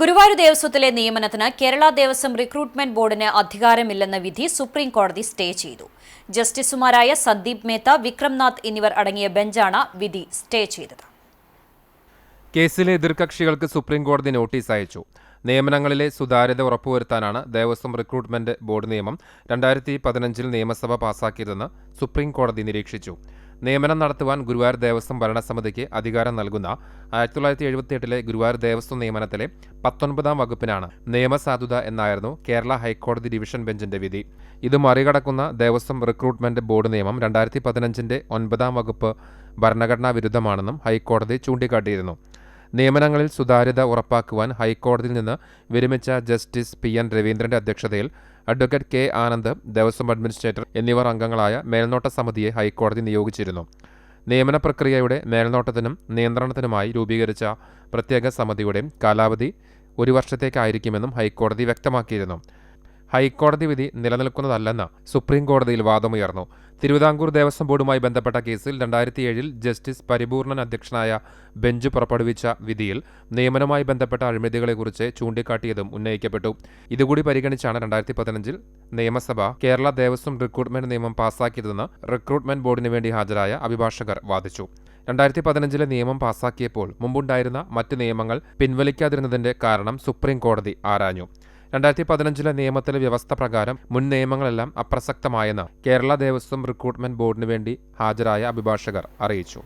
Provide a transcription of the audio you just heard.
ഗുരുവായൂർ ദേവസ്വത്തിലെ നിയമനത്തിന് കേരള ദേവസ്വം റിക്രൂട്ട്മെന്റ് ബോർഡിന് അധികാരമില്ലെന്ന വിധി സുപ്രീം കോടതി സ്റ്റേ ചെയ്തു. ജസ്റ്റിസുമാരായ സന്ദീപ് മേത്ത വിക്രംനാഥ് എന്നിവർ അടങ്ങിയ ബെഞ്ചാണ് വിധി സ്റ്റേ ചെയ്തത്. കേസിലെ എതിർകക്ഷികൾക്ക് സുപ്രീം കോടതി നോട്ടീസ് അയച്ചു. നിയമനങ്ങളിലെ സുതാര്യത ഉറപ്പുവരുത്താനാണ് ദേവസ്വം റിക്രൂട്ട്മെന്റ് ബോർഡ് നിയമം രണ്ടായിരത്തി പതിനഞ്ചിൽ നിയമസഭ പാസാക്കിയതെന്ന് സുപ്രീം കോടതി നിരീക്ഷിച്ചു. നിയമനം നടത്തുവാൻ ഗുരുവായൂർ ദേവസ്വം ഭരണസമിതിക്ക് അധികാരം നൽകുന്ന ആയിരത്തി തൊള്ളായിരത്തി എഴുപത്തിയെട്ടിലെ ഗുരുവായൂർ ദേവസ്വം നിയമനത്തിലെ പത്തൊൻപതാം വകുപ്പിനാണ് നിയമസാധുത എന്നായിരുന്നു കേരള ഹൈക്കോടതി ഡിവിഷൻ ബെഞ്ചിന്റെ വിധി. ഇത് മറികടക്കുന്ന ദേവസ്വം റിക്രൂട്ട്മെന്റ് ബോർഡ് നിയമം രണ്ടായിരത്തി പതിനഞ്ചിന്റെ ഒൻപതാം വകുപ്പ് ഭരണഘടനാ വിരുദ്ധമാണെന്നും ഹൈക്കോടതി ചൂണ്ടിക്കാട്ടിയിരുന്നു. നിയമനങ്ങളിൽ സുതാര്യത ഉറപ്പാക്കുവാൻ ഹൈക്കോടതിയിൽ നിന്ന് വിരമിച്ച ജസ്റ്റിസ് പി എൻ രവീന്ദ്രന്റെ അധ്യക്ഷതയിൽ advocate K Anand Devaswom administrator എന്നിവർ അംഗങ്ങളായ മേൽനോട്ട സമിതിയെ ഹൈക്കോടതി നിയോഗിച്ചിരുന്നു. നിയമന പ്രക്രിയയുടെ മേൽനോട്ടത്തിനും നിയന്ത്രണത്തിനുമായി രൂപീകരിച്ച പ്രത്യേക സമിതിയുടെ കാലാവധി ഒരു വർഷത്തേക്കായിരിക്കുമെന്നും ഹൈക്കോടതി വ്യക്തമാക്കിയിരുന്നു. ഹൈക്കോടതി വിധി നിലനിൽക്കുന്നതല്ലെന്ന് സുപ്രീം കോടതിയിൽ വാദമുയർന്നു. തിരുവിതാംകൂർ ദേവസ്വം ബോർഡുമായി ബന്ധപ്പെട്ട കേസിൽ രണ്ടായിരത്തി ഏഴിൽ ജസ്റ്റിസ് പരിപൂർണൻ അധ്യക്ഷനായ ബെഞ്ച് പുറപ്പെടുവിച്ച വിധിയിൽ നിയമനവുമായി ബന്ധപ്പെട്ട അഴിമതികളെക്കുറിച്ച് ചൂണ്ടിക്കാട്ടിയതും ഉന്നയിക്കപ്പെട്ടു. ഇതുകൂടി പരിഗണിച്ചാണ് രണ്ടായിരത്തി പതിനഞ്ചിൽ നിയമസഭ കേരള ദേവസ്വം റിക്രൂട്ട്മെന്റ് നിയമം പാസാക്കിയതെന്ന് റിക്രൂട്ട്മെന്റ് ബോർഡിന് വേണ്ടി ഹാജരായ അഭിഭാഷകർ വാദിച്ചു. രണ്ടായിരത്തി പതിനഞ്ചിലെ നിയമം പാസാക്കിയപ്പോൾ മുമ്പുണ്ടായിരുന്ന മറ്റ് നിയമങ്ങൾ പിൻവലിക്കാതിരുന്നതിന്റെ കാരണം സുപ്രീം കോടതി ആരാഞ്ഞു. രണ്ടായിരത്തി പതിനഞ്ചിലെ നിയമത്തിലെ വ്യവസ്ഥ പ്രകാരം മുൻ നിയമങ്ങളെല്ലാം അപ്രസക്തമായെന്ന് കേരള ദേവസ്വം റിക്രൂട്ട്മെന്റ് ബോർഡിന് വേണ്ടി ഹാജരായ അഭിഭാഷകർ അറിയിച്ചു.